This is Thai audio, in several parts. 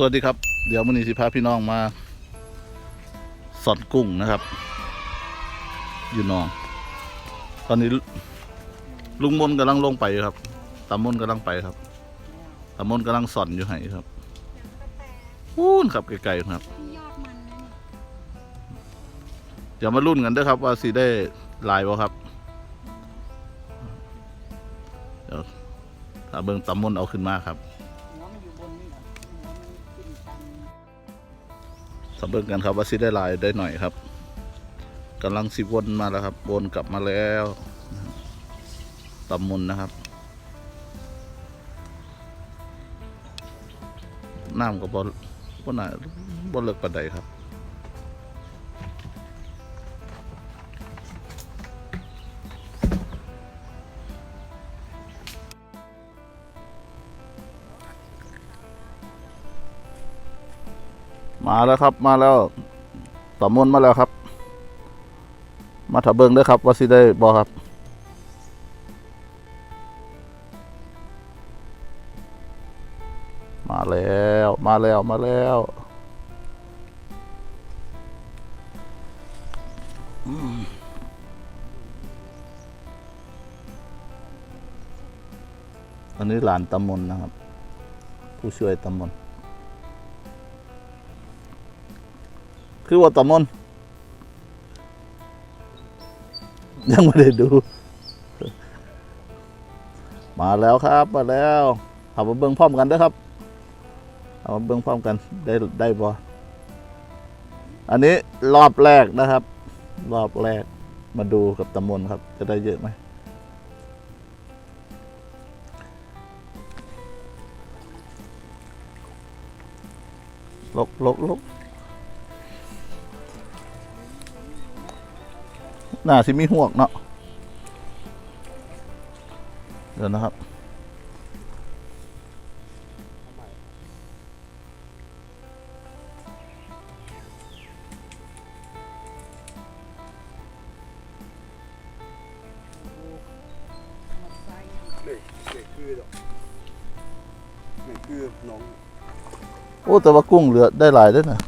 สวัสดีครับ เดี๋ยวมันนี้สิพาพี่น้องมาสอนกุ้งนะครับ อยู่นอง ตอนนี้ ลุงมนกำลังลงไปครับตามนกำลังไปครับตามนกำลังสอนอยู่ให้ครับพูนครับไกลๆครับ เดี๋ยวมารุ่นกันด้วยครับ ว่าสีได้ลายบ่ครับเดี๋ยวถ้าเบิ่งตามนเอาขึ้นมาครับ สำเร็จกันครับว่าซิได้ลายได้หน่อยครับกำลังสิวนมาแล้วครับวนกลับมาแล้วตำมุนนะครับน้ำกับบอลบนไหนาบนเลิกปันใดครับ มาแล้วครับมาแล้วตำมนมาแล้วครับ มาถับเบิงด้วยครับ ว่าสิได้บอครับมาแล้วมาแล้วมาแล้วอันนี้หลานตำมนนะครับ ผู้ช่วยตำมน คือว่าตำมนยังไม่ได้ดู มาแล้วครับ มาแล้วเอามาเบิ่งพร้อมกันเด้อครับ เอามาเบิ่งพร้อมกันได้ได้บ่อันนี้รอบแรกนะครับ รอบแรกมาดูกับตำมนครับ จะได้เยอะไหมลกลกลก น่าสิมีหวกเนาะเดี๋ยวนะครับไม่ไม่คือหรอกไม่คือน้องโอ้แต่ว่ากุ้งเหลือได้หลายด้วยนะ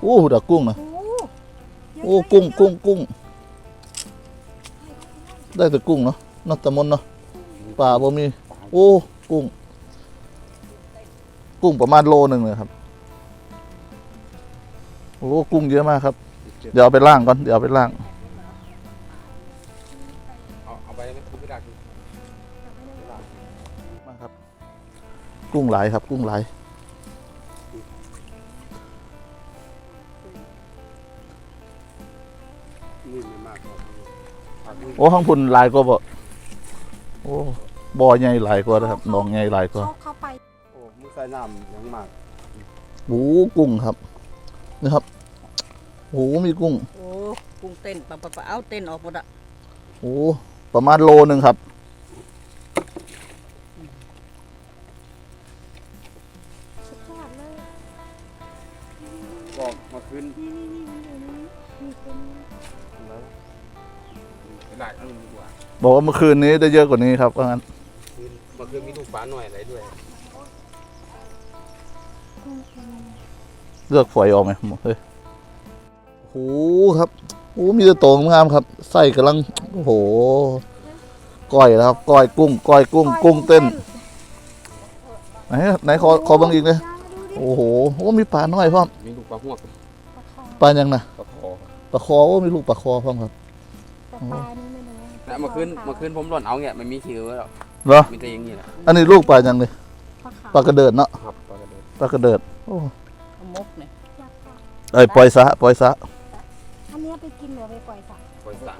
โอ้ดักกุ้งนะโอ้โอ้กุ้งกุ้งกุ้ง ได้แต่กุ้งเนาะเนอกตะมนเนาะปลาบ่มี โอ้กุ้ง กุ้งประมาณโลหนึ่งเลยครับโอ้กุ้งเยอะมากครับ เดี๋ยวเอาไปล่างก่อนเดี๋ยวเอาไปล่างเอาเอาไปไหมคุณไม่ได้คือมาครับ กุ้งหลายครับ กุ้งหลาย โอ้ข้างพุ่นหลายกว่าบ่โอ้บ่อใหญ่หลายกว่านะครับหนองใหญ่หลายกว่า เขาเข้าไปโอ้มึงใส่น้ำยังมากโอ้กุ้งครับนี่ครับโอ้มีกุ้งโอ้กุ้งเต้นปะปะปะเอาเต้นออกหมดอะโอ้ประมาณโลหนึ่งครับ สุดยอดเลย บอกมาขึ้นนี่นี่นี่มันอยู่นี่ กระดาษเอาดีกว่าบอกว่าเมื่อคืนนี้ได้เยอะกว่านี้ครับว่างั้นคืนมาคืนมีลูกปลาหน่อยอะไรด้วยกุ้งอืมเลือกฝอยออกไหมหมดเลยโอ้โหครับโอ้มีแต่โตงามครับไส้กำลังโอ้โหก้อยแล้วครับก้อยกุ้งก้อยกุ้งกุ้งเต้นไหนไหนขอขอเบังอีกเลยดูดิโอ้โหโอ้มีปลาน้อยพร้อมมีลูกปลาหวกปลาคอปลายังนะปลาคอปลาคอโอ้มีลูกปลาคอพร้อมครับปลาปลานี่ไม่รู้ แล้วมาขึ้นมาขึ้นผมหล่นเอาเนี่ยมันมีคิวไว้หรอกเหรอมีแต่อย่างนี้แหละอันนี้ลูกปลายังเลยปลาขาวปลากระเดิดเนาะครับปลากระเดิดปลากระเดิดโอ้เอามกเนี่ยอยากปลาเอ้ยปล่อยซะปล่อยซะอันเนี้ยไปกินหรือไปปล่อยสัตว์ปล่อยสระ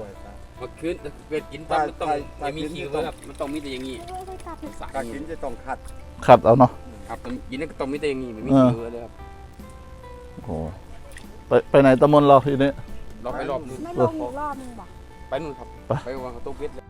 มาขึ้นเกิดกินปั๊บมันต้องไม่มีคิวไว้ครับมันต้องมีแต่อย่างนี้ไม่ได้ไปตัดเลยสระถ้าอย่างกินนี้จะต้องคัดขัดเอาเนาะครับกินนี่ก็ต้องมีแต่อย่างนี้ไม่มีเออคิวไว้เลยครับโอ้โหไปไปไหนตะมนเราทีนี้เราไปรอบนึงไม่ลงอีกรอบนึงบอก ไปนู่นครับ ไปไปวางกระตุ้งเพชรเลย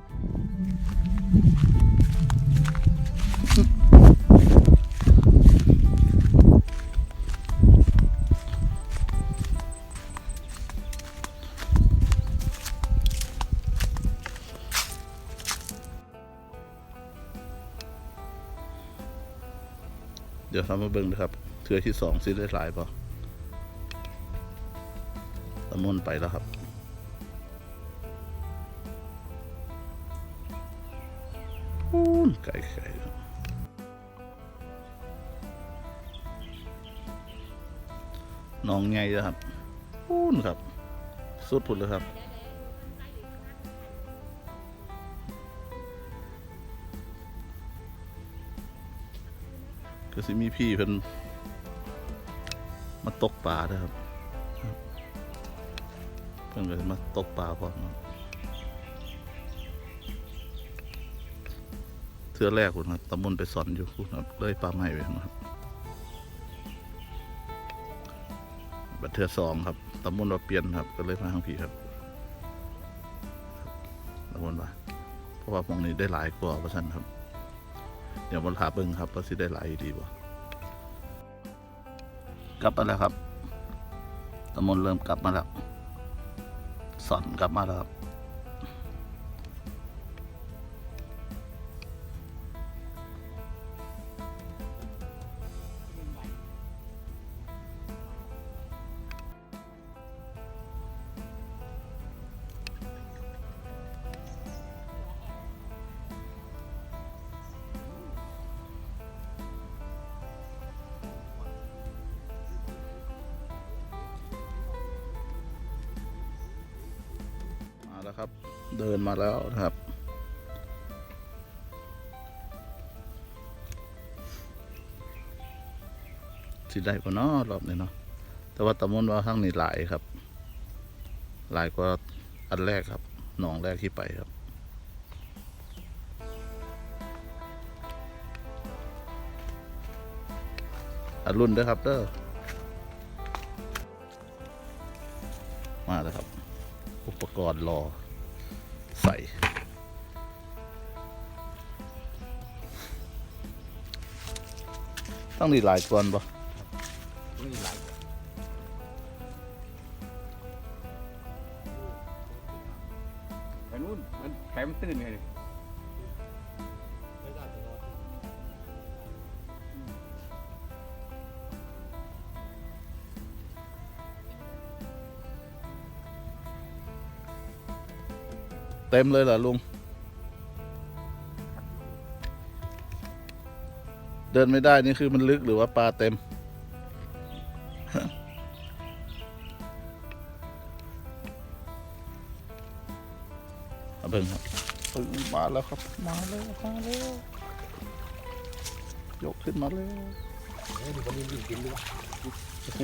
เดี๋ยวทำมาเบิ่งนะครับเทือที่สองสิได้หลายป่ะตะมนไปแล้วครับ อูนไก่ไก่น้องไงแล้วครับอูนครับ สุดผุดเลยครับ ก็สิมีพี่เพิ่นมาตกปลาด้วยครับ เพิ่นก็มาตกปลาพร้อมเนา เทือแรกคุณครับตำบลไปสอนอยู่คุณครับเลยปลาไม้ไปครับบัดเทือสองครับตำบลว่าเปลี่ยนครับ ก็เลยมาทางพี่ครับตำบลว่าเพราะว่าพวกนี้ได้หลายกว่าเพราะฉันครับ เดี๋ยวมันหาเบิ่งครับว่าสิได้หลายดีบ่กลับมาแล้วครับตำมนเริ่มกลับมาแล้วสอนกลับมาแล้วครับ แล้วครับ เดินมาแล้วนะครับ สิได้กว่าเนาะรอบนี้เนาะแต่ว่าตะมนว่าทั้งนี้หลายครับ หลายกว่าอันแรกครับหนองแรกที่ไปครับอรุ่นเด้อครับเด้อมาแล้วครับ กรณ์รอใส่ต้องดีหลายตัวปะมันมีหลายไปนู่นมันแผลมันตื้นไง เต็มเลยเหรอลุง เดินไม่ได้นี่คือมันลึกหรือว่าปลาเต็ม เอาเบิ่งครับเออมาแล้วครับ มาแล้วมาแล้วยกขึ้นมาแล้วเฮ้ยดูคนนี้กินด้วยโอ้โห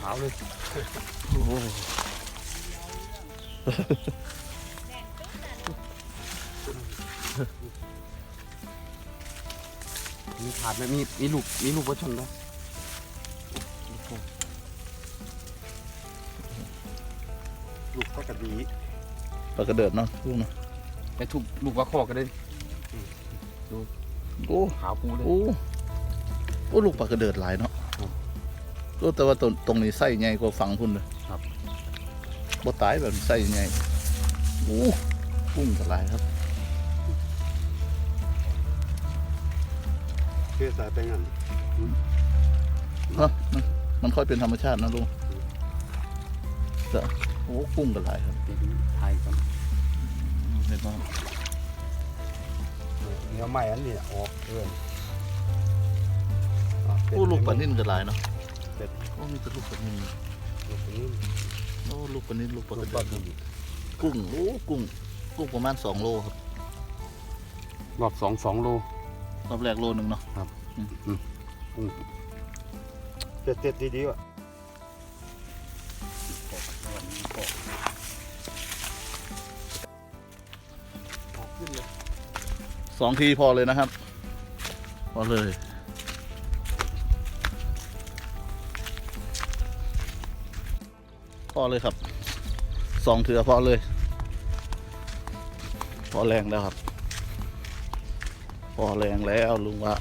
ขาวเลยโอ้โห มีขาดไหมมีมีลูกมีลูกประชนด้วยลูกก็กระดีปลากระเดิดเนาะลุงเนาะไปทุบลูกว่าคอกันเลยโอ้ขาวปูเลยโอ้โอ้ลูกปลากระเดิดหลายเนาะโอ้แต่ว่าตรงตรงนี้ไส้ใหญ่กว่าฝั่งพุ่นเลยครับบ่ตายแบบไส้ใหญ่โอ้กุ้งกระไรครับ เพื่อสายไปงานเนาะมันมันค่อยเป็นธรรมชาตินะลุงแต่โอ้กุ้งกระไรครับเดี๋ยวถ่ายก่อนเห็นไหมเนื้อใหม่อันนี้ออกเอินโอ้ลูกปลานิ่นกระไรเนาะเป็ดโอ้มีแต่ลูกปลานิ่นลูกนี้โอ้ลูกปลานิ่นลูกปลากลูระกเดิปลาดดีกุ้งโอ้กุ้งกุ้งประมาณสองโลครับรอบสองสองโล รอบแรกโลหนึ่งเนาะเต็ดเต็ดดีๆว่ะสองทีพอเลยนะครับ พอเลย พอเลยครับสองเถือพอเลย พอแรงแล้วครับ พอแรงแล้วลุงว่า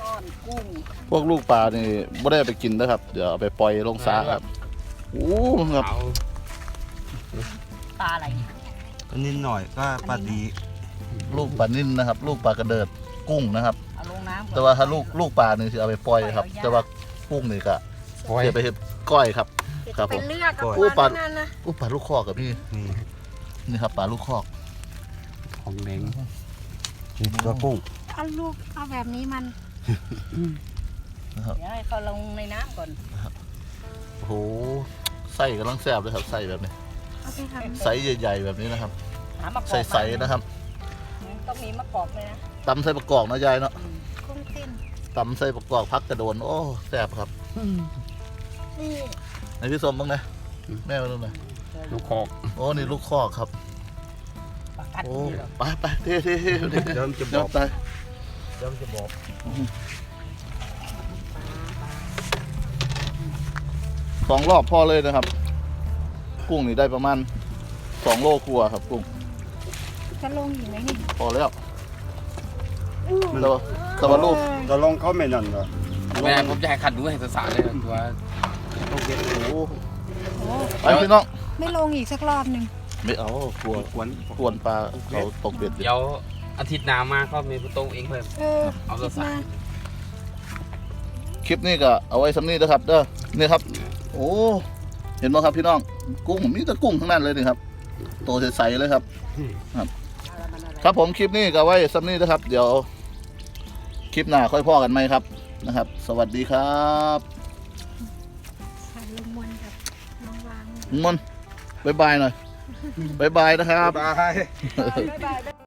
ก้อนกุ้งพวกลูกปลานี่ไม่ได้เอาไปกินนะครับ เดี๋ยวเอาไปปล่อยลงสระครับโอ้ครับขาวปลาอะไรนิดหน่อยก็ปลาดีลูกปลานิ่นนะครับ ลูกปลากระเดิดกุ้งนะครับ เอาลงน้ำก่อนแต่ว่าถ้าลูกลูกปลานี่สิเอาไปปล่อยครับ แต่ว่ากุ้งนี่ก็ปล่อยเดี๋ยวไปเฮ็ดก้อยครับ ครับผเป็มนเลือกกับโอ้ปลานั่นนะ อู้ปลาลูกคอกกับพี่นี่ นี่ครับปลาลูกคอก ของแดงนี่ตัวกุ้งเอาลูกเอาแบบนี้มันนะครับเดี๋ยวให้เขาลงในน้ำก่อนโอ้โหไส้กำลังแซ่บเลยครับไส้แบบนี้เอาไปทไซส์ใหญ่ๆแบบนี้นะครับ หามะกอกใสๆนะครับต้องมีมะกอกเลยนะตำไส้ประกอบนะยายเนาะำกุ้งเต้นตำไส้ประกอบพักกระโดนโอ้แซ่บครับนี่ไหนพี่สมบ้างนะแม่มาดูหน่อยลูกคอกโอ้นี่ลูกคอกครับปลากัด โอ้นี่หรอไปไปเท่เท่เท่เท่เดี๋ยวมันจะบเดี๋ยอวกตายเดี๋ยวมันจะบอกสองรอบพอเลยนะครับ กุ้งนี่ได้ประมาณสองโลกลัวาครับกุ้งจะลงอยู่ไหมนี่พอแล้วแต่ว่าแต่ว่าลูกจะลองเขาไม่นั่นเหรอแม่ผมจะให้ขัดดูให้สาๆเลยตัวโอ้โหโอ้ไปพี่น้อง ไม่ลงอีกสักรอบหนึ่ง ไม่เอากลัวกวนกวนปลาเขาตกเบ็ดอยู่เดี๋ยวอาทิตย์หน้ามาเขามีประตูเองเพิ่ม เออเอาคิดสามาๆคลิปนี้ก็เอาไว้สำนี้นะครับเด้อนี่ครับ โอ้เห็นไหมครับพี่น้องกุ้งมีแต่กุ้งทั้งนั้นเลยนี่ครับโตใสๆเลยครับอะไรมันอะไรครับผมคลิปนี้ก็ไว้สำนี้นะครับ เดี๋ยว คลิปหน้าค่อยพ่อกันไหมครับนะครับ สวัสดีครับถ่ายลงมนกับน้องวางมนต์บายบายหน่อย บายบายนะครับ บาย บ๊ายบาย